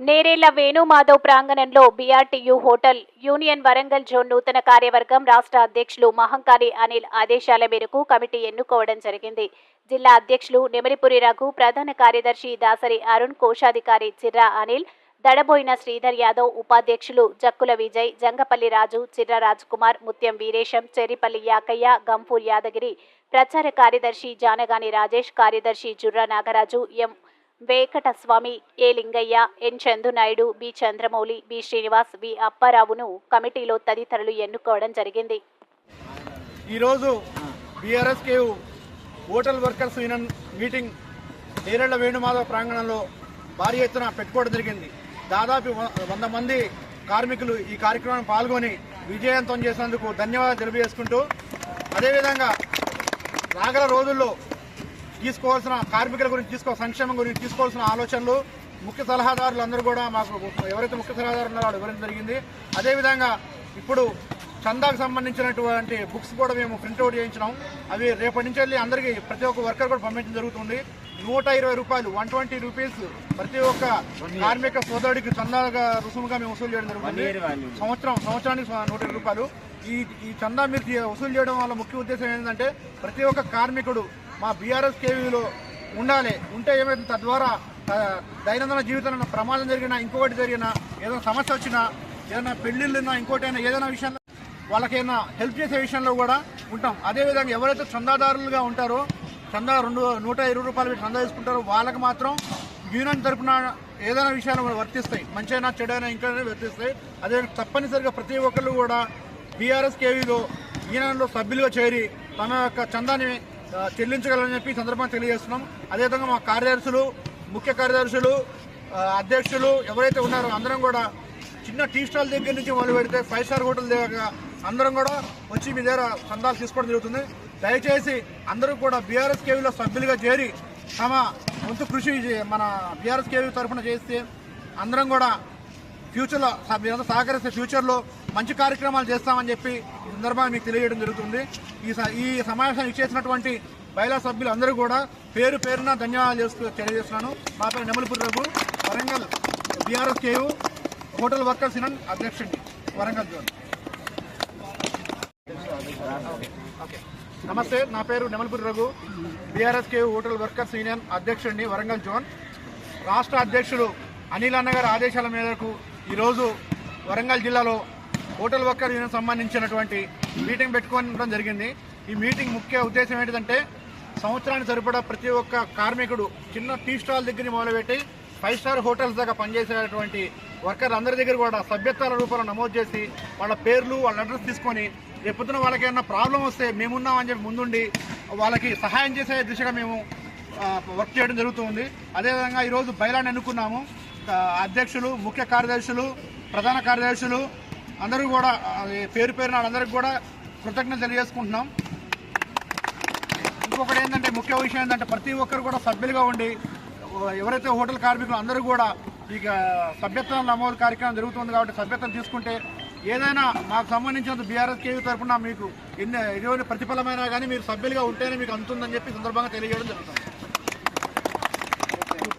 నేరేళ్ళ వేణుమాధవ్ ప్రాంగణంలో BRTU hotel union Warangal zone నూతన కార్యవర్గం రాష్ట్ర అధ్యక్షులు మహంకాళి అనిల్ ఆదేశాల మేరకు కమిటీ ఎన్నుకోవడం జరిగింది. జిల్లా అధ్యక్షులు నెమరిపురి రఘు ప్రధాన కార్యదర్శి దాసరి అరుణ్ కోశాధికారి చిర్రా అనిల్ దడబోయిన శ్రీధర్ యాదవ్ ఉపాధ్యక్షులు జక్కుల విజయ్ జంగపల్లి రాజు చిర్ర రాజ్ కుమార్ ముత్యం వీరేశం చెరిపల్లి యాకయ్య గంఫూర్ యాదగిరి ప్రచార కార్యదర్శి జానగాని రాజేష్ కార్యదర్శి Jurra Nagaraju M Venkataswamy A Lingaiah N Chandunayudu B Chandramouli B Srinivas B అప్పారావును కమిటీలో తదితరులు ఎన్నుకోవడం జరిగింది. ఈరోజు బీఆర్ఎస్కే hotel workers union meeting Nerella Venumadhava ప్రాంగణంలో భారీ ఎత్తున పెట్టుకోవడం జరిగింది. దాదాపు వంద మంది కార్మికులు ఈ కార్యక్రమాన్ని పాల్గొని విజయవంతం చేసినందుకు ధన్యవాదాలు తెలియజేసుకుంటూ అదేవిధంగా రాగల రోజుల్లో తీసుకోవాల్సిన కార్మికుల గురించి తీసుకో సంక్షేమం గురించి తీసుకోవాల్సిన ఆలోచనలు ముఖ్య సలహాదారులు అందరూ కూడా మాకు ఎవరైతే ముఖ్య సలహాదారులు ఉన్నారో వాళ్ళు వివరించడం జరిగింది. అదేవిధంగా ఇప్పుడు చందాకు సంబంధించినటువంటి బుక్స్ కూడా మేము ప్రింట్అవుట్ చేయించినాం. అవి రేపటి నుంచి వెళ్ళి అందరికీ ప్రతి ఒక్క వర్కర్ కూడా పంపించడం జరుగుతుంది. నూట ఇరవై రూపాయలు వన్ ట్వంటీ రూపీస్ ప్రతి ఒక్క కార్మిక సోదరుడికి చందాగా రుసుముగా మేము వసూలు చేయడం జరుగుతుంది. సంవత్సరం సంవత్సరానికి నూట రూపాయలు. ఈ ఈ చందా మీరు వసూలు చేయడం వల్ల ముఖ్య ఉద్దేశం ఏంటంటే ప్రతి ఒక్క కార్మికుడు మా బీఆర్ఎస్ కేవీలో ఉండాలి. ఉంటే ఏమైతుంది తద్వారా దైనందిన జీవితంలో ప్రమాదం జరిగినా ఇంకొకటి జరిగినా ఏదైనా సమస్య వచ్చినా ఏదైనా పెళ్ళిళ్ళున్నా ఇంకోటైనా ఏదైనా విషయంలో వాళ్ళకైనా హెల్ప్ చేసే విషయంలో కూడా ఉంటాం. అదేవిధంగా ఎవరైతే చందాదారులుగా ఉంటారో చందా రెండు నూట ఇరవై రూపాయలు పెట్టి చందా తీసుకుంటారో వాళ్ళకి మాత్రం యూనియన్ తరపున ఏదైనా విషయాలు వర్తిస్తాయి. మంచైనా చెడైనా ఇంకా వర్తిస్తాయి. అదే తప్పనిసరిగా ప్రతి ఒక్కళ్ళు కూడా బీఆర్ఎస్ కేవీలో యూనియన్లో సభ్యులుగా చేరి తమ యొక్క చందాన్ని చెల్లించగలని చెల్లించగలరని చెప్పి సందర్భంగా తెలియజేస్తున్నాం. అదేవిధంగా మా కార్యదర్శులు ముఖ్య కార్యదర్శులు అధ్యక్షులు ఎవరైతే ఉన్నారో అందరం కూడా చిన్న టీ స్టాల్ దగ్గర నుంచి మొదలు పెడితే ఫైవ్ స్టార్ హోటల్ దగ్గర అందరం కూడా వచ్చి మీ దగ్గర సందాలు తీసుకోవడం జరుగుతుంది. దయచేసి అందరూ కూడా బీఆర్ఎస్ కేవీలో సభ్యులుగా చేరి తమ వంతు కృషి చే- మన బీఆర్ఎస్ కేవీ తరఫున చేస్తే అందరం కూడా ఫ్యూచర్లో స- మీరంతా సహకరిస్తే ఫ్యూచర్లో మంచి కార్యక్రమాలు చేస్తామని చెప్పి ఈ సందర్భంగా మీకు తెలియజేయడం జరుగుతుంది. ఈ స- ఈ సమావేశం ఇచ్చేసినటువంటి మహిళా సభ్యులు అందరూ కూడా పేరు పేరున ధన్యవాదాలు చేస్తూ తెలియజేస్తున్నాను. నా పేరు Nemalipuri Raghu Warangal BRS KU hotel workers union అధ్యక్షుడిని వరంగల్ జోన్. నమస్తే నా పేరు Nemalipuri Raghu BRS KU hotel workers union అధ్యక్షుడిని వరంగల్ జోన్. రాష్ట్ర అధ్యక్షుడు అనిల్ అన్నగారి ఆదేశాల మేరకు ఈరోజు వరంగల్ జిల్లాలో హోటల్ వర్కర్ యూనియన్ సంబంధించినటువంటి మీటింగ్ పెట్టుకోవడం జరిగింది. ఈ మీటింగ్ ముఖ్య ఉద్దేశం ఏంటిదంటే సంవత్సరానికి సరిపడా ప్రతి ఒక్క కార్మికుడు చిన్న టీ స్టాల్ దగ్గర మొదలుపెట్టి ఫైవ్ స్టార్ హోటల్స్ దాకా పనిచేసేటువంటి వర్కర్లు అందరి దగ్గర కూడా సభ్యత్వాల రూపంలో నమోదు చేసి వాళ్ళ పేర్లు వాళ్ళ అడ్రస్ తీసుకొని రేపొద్దున వాళ్ళకి ఏమైనా ప్రాబ్లం వస్తే మేమున్నామని చెప్పి ముందుండి వాళ్ళకి సహాయం చేసే దిశగా మేము వర్క్ చేయడం జరుగుతుంది అదేవిధంగా ఈరోజు బయలాన్ని ఎన్నుకున్నాము. అధ్యక్షులు ముఖ్య కార్యదర్శులు ప్రధాన కార్యదర్శులు అందరూ కూడా పేరు పేరు పేరున వాళ్ళందరికీ కూడా కృతజ్ఞత తెలియజేసుకుంటున్నాం. ఇంకొకటి ఏంటంటే ముఖ్య విషయం ఏంటంటే ప్రతి ఒక్కరు కూడా సభ్యులుగా ఉండి ఎవరైతే హోటల్ కార్మికులు అందరూ కూడా ఇక సభ్యత్వం నమోదు కార్యక్రమం జరుగుతుంది కాబట్టి సభ్యత్వం తీసుకుంటే ఏదైనా మాకు సంబంధించిన బీఆర్ఎస్ కేవీ తరఫున మీకు ఎన్ని ఎటువంటి ప్రతిఫలమైనా కానీ మీరు సభ్యులుగా ఉంటేనే మీకు అందుతుందని చెప్పి సందర్భంగా తెలియజేయడం జరుగుతుంది.